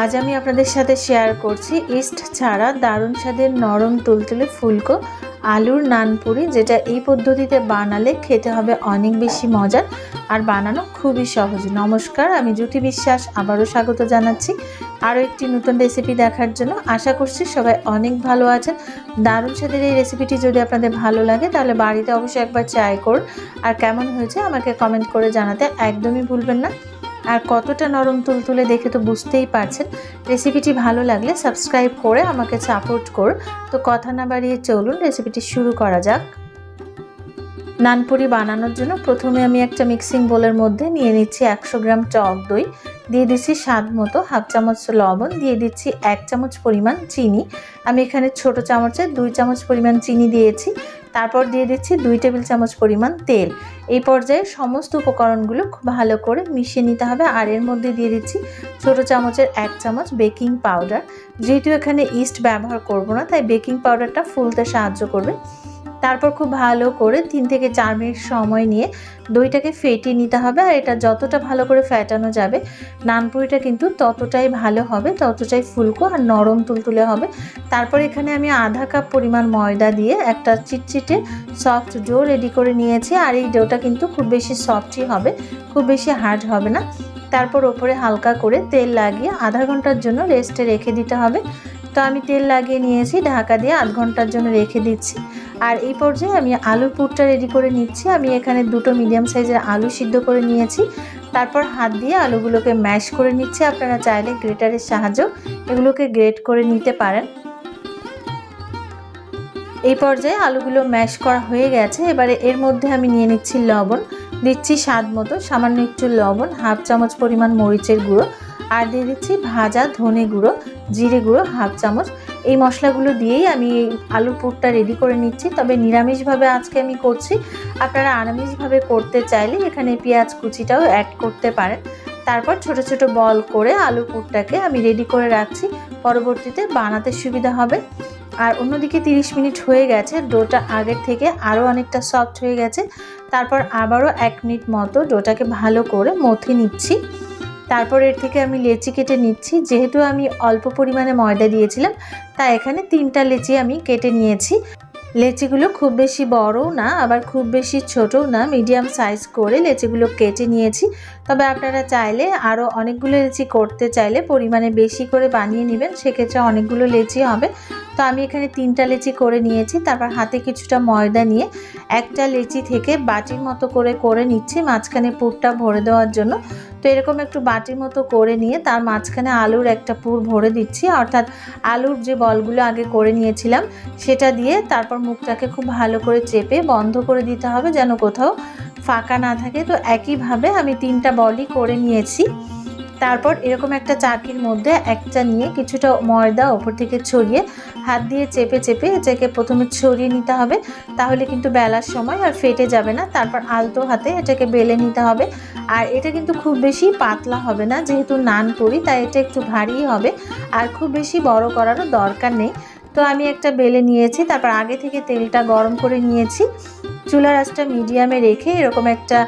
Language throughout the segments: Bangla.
আজ আমি আপনাদের সাথে শেয়ার করছি ইস্ট ছাড়া দারুণ স্বাদের নরম তুলতুলে ফুলকো আলুর নানপুরি, যেটা এই পদ্ধতিতে বানালে খেতে হবে অনেক বেশি মজার আর বানানো খুবই সহজ। নমস্কার, আমি জ্যোতি বিশ্বাস, আবারও স্বাগত জানাচ্ছি আরও একটি নতুন রেসিপি দেখার জন্য। আশা করছি সবাই অনেক ভালো আছেন। দারুণ স্বাদের এই রেসিপিটি যদি আপনাদের ভালো লাগে, তাহলে বাড়িতে অবশ্যই একবার ট্রাই করুন। আর কেমন হয়েছে আমাকে কমেন্ট করে জানাতে একদমই ভুলবেন না। আর কতটা নরম তুলতুলে দেখে তো বুঝতেই পারছেন। রেসিপিটি ভালো লাগলে সাবস্ক্রাইব করে আমাকে সাপোর্ট কর তো কথা না বাড়িয়ে চলুন, রেসিপিটি শুরু করা যাক। নানপুরি বানানোর জন্য প্রথমে আমি একটা মিক্সিং বোলের মধ্যে নিয়ে নিচ্ছি একশো গ্রাম টক দই। দিয়ে দিচ্ছি স্বাদ মতো হাফ চামচ লবণ, দিয়ে দিচ্ছি এক চামচ পরিমাণ চিনি। আমি এখানে ছোট চামচে দুই চামচ পরিমাণ চিনি দিয়েছি। তারপর দিয়ে দিচ্ছি দুই টেবিল চামচ পরিমাণ তেল। এই পর্যায়ে সমস্ত উপকরণগুলো খুব ভালো করে মিশিয়ে নিতে হবে। আর এর মধ্যে দিয়ে দিচ্ছি ছোট চামচের এক চামচ বেকিং পাউডার। যেহেতু এখানে ইস্ট ব্যবহার করব না, তাই বেকিং পাউডারটা ফুলতে সাহায্য করবে। তারপর খুব ভালো করে তিন থেকে চার মিনিট সময় নিয়ে দইটাকে ফেটিয়ে নিতে হবে আর এটা যতটা ভালো করে ফেটানো যাবে, নানপুরিটা কিন্তু ততটাই ভালো হবে, ততটাই ফুলকো আর নরম তুলতুলে হবে। তারপর এখানে আমি আধা কাপ পরিমাণ ময়দা দিয়ে একটা চিটচিটে সফট ডো রেডি করে নিয়েছি আর এই ডোটা কিন্তু খুব বেশি সফটই হবে, খুব বেশি হার্ড হবে না। তারপর ওপরে হালকা করে তেল লাগিয়ে আধা ঘণ্টার জন্য রেস্টে রেখে দিতে হবে। তো আমি তেল লাগিয়ে নিয়েছি, ঢাকা দিয়ে আধ ঘণ্টার জন্য রেখে দিচ্ছি। আর এই পর্যায়ে আমি আলুর পুরটা রেডি করে নিচ্ছি। আমি এখানে দুটো মিডিয়াম সাইজের আলু সিদ্ধ করে নিয়েছি। তারপর হাত দিয়ে আলুগুলোকে ম্যাশ করে নিচ্ছি। আপনারা চাইলে গ্রেটারের সাহায্য এগুলোকে গ্রেট করে নিতে পারেন। এই পর্যায়ে আলুগুলো ম্যাশ করা হয়ে গেছে। এবারে এর মধ্যে আমি নিয়ে নিচ্ছি লবণ। দিচ্ছি স্বাদ মতো, সামান্য একটু লবণ, হাফ চামচ পরিমাণ মরিচের গুঁড়ো। আর দিয়ে দিচ্ছি ভাজা ধনে গুঁড়ো, জিরে গুঁড়ো, হাফ চামচ এই মশলাগুলো দিয়েই আমি এই আলুর পুরটা রেডি করে নিচ্ছি। তবে নিরামিষভাবে আজকে আমি করছি। আপনারা আরামিষভাবে করতে চাইলে এখানে পেঁয়াজ কুচিটাও অ্যাড করতে পারেন। তারপর ছোট ছোট বল করে আলু পুরটাকে আমি রেডি করে রাখছি। পরবর্তীতে বানাতে সুবিধা হবে। আর অন্যদিকে 30 মিনিট হয়ে গেছে। ডোটা আগের থেকে আরও অনেকটা সফট হয়ে গেছে। তারপর আবারও এক মিনিট মতো ডোটাকে ভালো করে মথে নিচ্ছি। তারপর এর থেকে আমি লেচি কেটে নিচ্ছি। যেহেতু আমি অল্প পরিমাণে ময়দা দিয়েছিলাম, তাই এখানে তিনটা লেচি আমি কেটে নিয়েছি। লেচিগুলো খুব বেশি বড়ও না, আবার খুব বেশি ছোটও না, মিডিয়াম সাইজ করে লেচিগুলো কেটে নিয়েছি। তবে আপনারা চাইলে আরও অনেকগুলো লেচি করতে চাইলে পরিমাণে বেশি করে বানিয়ে নেবেন, সেক্ষেত্রে অনেকগুলো লেচি হবে। তো আমি এখানে তিনটা লেচি করে নিয়েছি, তারপর হাতে কিছুটা ময়দা নিয়ে একটা লেচি থেকে বাটির মতো করে করে নিচ্ছি, মাঝখানে পুরটা ভরে দেওয়ার জন্য। তো এরকম একটু বাটির মতো করে নিয়ে তার মাঝখানে আলুর একটা পুর ভরে দিচ্ছি। অর্থাৎ আলুর যে বলগুলো আগে করে নিয়েছিলাম, সেটা দিয়ে তারপর মুখটাকে খুব ভালো করে চেপে বন্ধ করে দিতে হবে যেন কোথাও ফাঁকা না থাকে। তো একইভাবে আমি তিনটা বলই করে নিয়েছি। তারপর এরকম একটা চাকির মধ্যে একটা নিয়ে কিছুটা ময়দা ওপর থেকে ছড়িয়ে হাত দিয়ে চেপে চেপে এটাকে প্রথমে ছড়িয়ে নিতে হবে। তাহলে কিন্তু বেলার সময় আর ফেটে যাবে না। তারপর আলতো হাতে এটাকে বেলে নিতে হবে। আর এটা কিন্তু খুব বেশি পাতলা হবে না। যেহেতু নান করি, তাই এটা একটু ভারী হবে। আর খুব বেশি বড় করারও দরকার নেই। তো আমি একটা বেলে নিয়েছি। তারপর আগে থেকে তেলটা গরম করে নিয়েছি। চুলার আঁচটা মিডিয়ামে রেখে এরকম একটা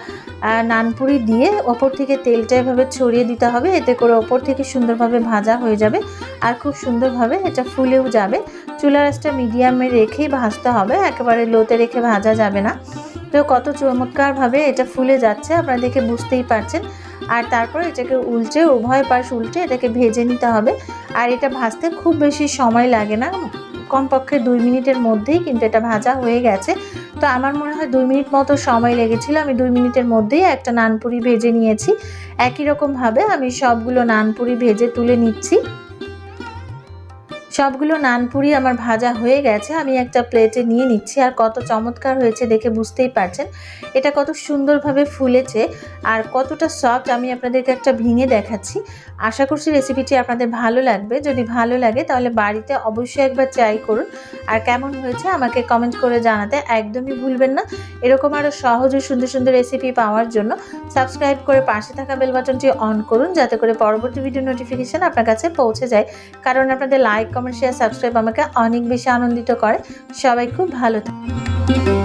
নানপুরি দিয়ে ওপর থেকে তেলটা এভাবে ছড়িয়ে দিতে হবে। এতে করে ওপর থেকে সুন্দরভাবে ভাজা হয়ে যাবে আর খুব সুন্দরভাবে এটা ফুলেও যাবে। চুলার আঁচটা মিডিয়ামে রেখেই ভাজতে হবে, একেবারে লোতে রেখে ভাজা যাবে না। তো কত চমৎকারভাবে এটা ফুলে যাচ্ছে, আপনারা দেখে বুঝতেই পারছেন। আর তারপর এটাকে উল্টে, উভয় পাশ উল্টে এটাকে ভেজে নিতে হবে। আর এটা ভাজতে খুব বেশি সময় লাগে না। কমপক্ষে দুই মিনিটের মধ্যেই কিন্তু এটা ভাজা হয়ে গেছে। তো আমার মনে হয় দুই মিনিট মতো সময় লেগেছিল। আমি দুই মিনিটের মধ্যেই একটা নানপুরি ভেজে নিয়েছি। একই রকমভাবে আমি সবগুলো নানপুরি ভেজে তুলে নিচ্ছি। সবগুলো নানপুরি আমার ভাজা হয়ে গেছে, আমি একটা প্লেটে নিয়ে নিচ্ছি, আর কত চমৎকার হয়েছে দেখে বুঝতেই পারছেন। এটা কত সুন্দরভাবে ফুলেছে, আর কতটা সফট আমি আপনাদেরকে একটা ভেঙে দেখাচ্ছি। আশা করছি রেসিপিটি আপনাদের ভালো লাগবে। যদি ভালো লাগে তাহলে বাড়িতে অবশ্যই একবার ট্রাই করুন। আর কেমন হয়েছে আমাকে কমেন্ট করে জানাতে একদমই ভুলবেন না। এরকম আরও সহজ ও সুন্দর সুন্দর রেসিপি পাওয়ার জন্য সাবস্ক্রাইব করে পাশে থাকা বেল বাটনটি অন করুন, যাতে করে পরবর্তী ভিডিও নোটিফিকেশান আপনার কাছে পৌঁছে যায়। কারণ আপনাদের লাইক কমেন্ট শেয়ার সাবস্ক্রাইব আমাকে অনেক বেশি আনন্দিত করে। সবাই খুব ভালো থাকে